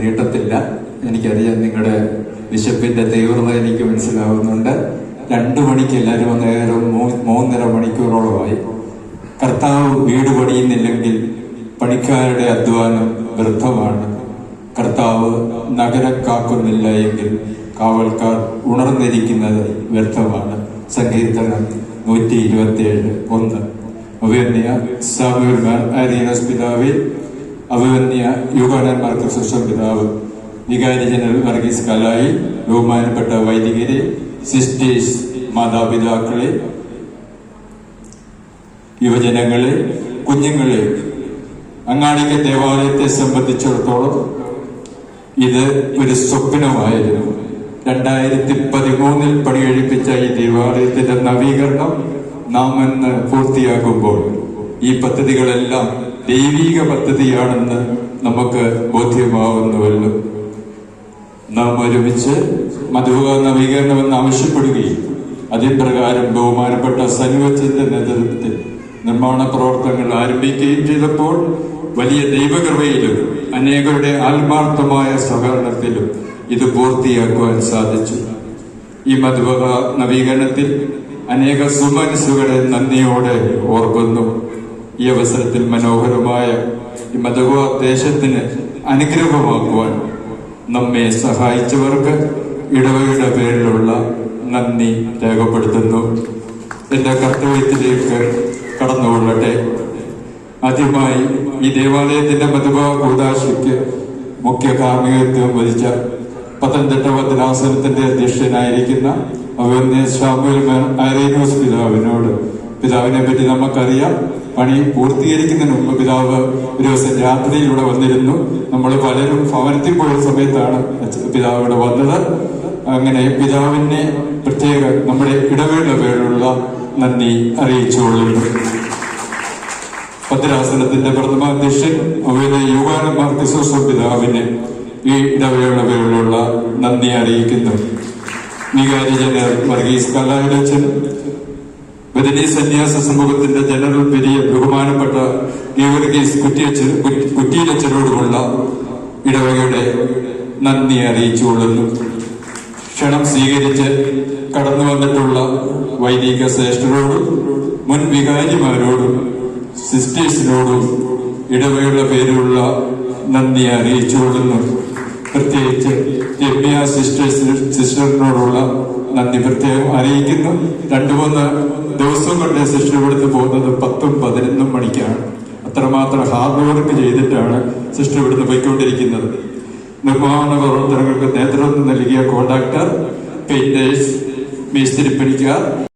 നീട്ടത്തില്ല. എനിക്കറിയാം നിങ്ങളുടെ വിശപ്പിന്റെ തീവ്രത എനിക്ക് മനസ്സിലാവുന്നുണ്ട്. രണ്ടു മണിക്ക് എല്ലാവരും നേരം മൂന്നര മണിക്കൂറോളമായി. കർത്താവ് വീട് പണിയുന്നില്ലെങ്കിൽ പണിക്കാരുടെ അധ്വാനം വ്യർത്ഥമാണ്. കർത്താവ് നഗരം കാക്കുന്നില്ല എങ്കിൽ കാവൽക്കാർ ഉണർന്നിരിക്കുന്നത് വ്യർത്ഥമാണ്. സങ്കീർത്തനം നൂറ്റി ഇരുപത്തി ഏഴ് ഒന്ന് അഭിവന്യ സാമുവൽമാർ അരീനസ് പിതാവേ അഭിവന്യ യുഗാനന്മാർക്ക് സുഷം പിതാവ് വികാരി ജനറൽ വർഗീസ് കലായി ബഹുമാനപ്പെട്ട വൈദികരെ സിസ്റ്റേഴ്സ് മാതാപിതാക്കളെ യുവജനങ്ങളെ കുഞ്ഞുങ്ങളെ. അങ്ങാടിക്ക് ദേവാലയത്തെ സംബന്ധിച്ചിടത്തോളം ഇത് ഒരു സ്വപ്നമായിരുന്നു രണ്ടായിരത്തി പതിമൂന്നിൽ പണികഴിപ്പിച്ച ഈ ദേവാലയത്തിന്റെ നവീകരണം നാം ഇന്ന് പൂർത്തിയാക്കുമ്പോൾ ഈ പദ്ധതികളെല്ലാം ദൈവീക പദ്ധതിയാണെന്ന് നമുക്ക് ബോധ്യമാവുന്നുവല്ലോ നാം ഒരുമിച്ച് മധുവ നവീകരണമെന്ന് ആവശ്യപ്പെടുകയും അതിൻ പ്രകാരം ബഹുമാനപ്പെട്ട സനുവച്ചന്റെ നേതൃത്വത്തിൽ നിർമ്മാണ പ്രവർത്തനങ്ങൾ ആരംഭിക്കുകയും ചെയ്തപ്പോൾ വലിയ ദൈവകൃപയിലും അനേകരുടെ ആത്മാർത്ഥമായ സഹകരണത്തിലും ഇത് പൂർത്തിയാക്കുവാൻ സാധിച്ചു. ഈ മധുവക നവീകരണത്തിൽ അനേക സുമനസ്സുകളെ നന്ദിയോടെ ഓർക്കുന്നു. ഈ അവസരത്തിൽ മനോഹരമായ ഈ മധുവ ദേശത്തിന് അനുഗ്രഹമാക്കുവാൻ നമ്മെ സഹായിച്ചവർക്ക് ഇടവയുടെ പേരിലുള്ള നന്ദി രേഖപ്പെടുത്തുന്നു. എന്റെ കർത്തവ്യത്തിലേക്ക് കടന്നുകൊള്ളട്ടെ. ആദ്യമായി ഈ ദേവാലയത്തിന്റെ മധുബ കൂതാശിക്ക് മുഖ്യ കാർമ്മികത്വം വഹിച്ച പത്തനംതിട്ട ഭദ്രാസനത്തിന്റെ അധ്യക്ഷനായിരിക്കുന്ന അഭിവന്യ സ്വാമി ആരേനോസ് പിതാവിനോട് പിതാവിനെ പറ്റി നമുക്കറിയാം പണി പൂർത്തീകരിക്കുന്നതിന് മുമ്പ് പിതാവ് ഒരു ദിവസം രാത്രിയിലൂടെ വന്നിരുന്നു. നമ്മൾ പലരും ഭവനത്തിൽ പോയ സമയത്താണ് പിതാവ് ഇവിടെ വന്നത്. അങ്ങനെ പിതാവിനെ പ്രത്യേക നമ്മുടെ ഇടവേള പേരുള്ള നന്ദി അറിയിച്ചുകൊള്ളുന്നു ഭദ്രാസനത്തിന്റെ പ്രഥമ അധ്യക്ഷൻ അവരുടെ യുവാനന്മാർ ക്രിസ്തോസ് പിതാവിന് ഈ ഇടവേള പേരിലുള്ള നന്ദി അറിയിക്കുന്നു. വികാരി വർഗീസ് കല്ലായിലച്ചൻ ബദനി സന്യാസ സമൂഹത്തിന്റെ ജനറൽ പെരിയ ബഹുമാനപ്പെട്ട ഗീവർഗീസ് കുറ്റിയിലച്ചനോടുമുള്ള ഇടവകയുടെ നന്ദി അറിയിച്ചുകൊള്ളുന്നു ക്ഷണം സ്വീകരിച്ച് കടന്നു വന്നിട്ടുള്ള വൈദിക ശ്രേഷ്ഠരോടും മുൻ വികാരിമാരോടും സിസ്റ്റേഴ്സിനോടും ഇടവകയുടെ പേരിലുള്ള നന്ദി അറിയിച്ചുകൊള്ളുന്നു പ്രത്യേകിച്ച് രമ്യ സിസ്റ്റേഴ്സ് സിസ്റ്ററിനോടുള്ള നന്ദി പ്രത്യേകം അറിയിക്കുന്നു. രണ്ടു മൂന്ന് ദിവസം കൊണ്ട് സിസ്റ്റർ ഇവിടുന്ന് പോകുന്നത് പത്തും പതിനൊന്നും മണിക്കാണ്. അത്രമാത്രം ഹാർഡ് വർക്ക് ചെയ്തിട്ടാണ് സിസ്റ്റർ ഇവിടുന്ന് പോയിക്കൊണ്ടിരിക്കുന്നത്. നിർമ്മാണ പ്രവർത്തനങ്ങൾക്ക് നേതൃത്വം നൽകിയ കോൺട്രാക്ടർ പെയിന്റേഴ്സ് മേസ്തിരിപ്പണിക്കാർ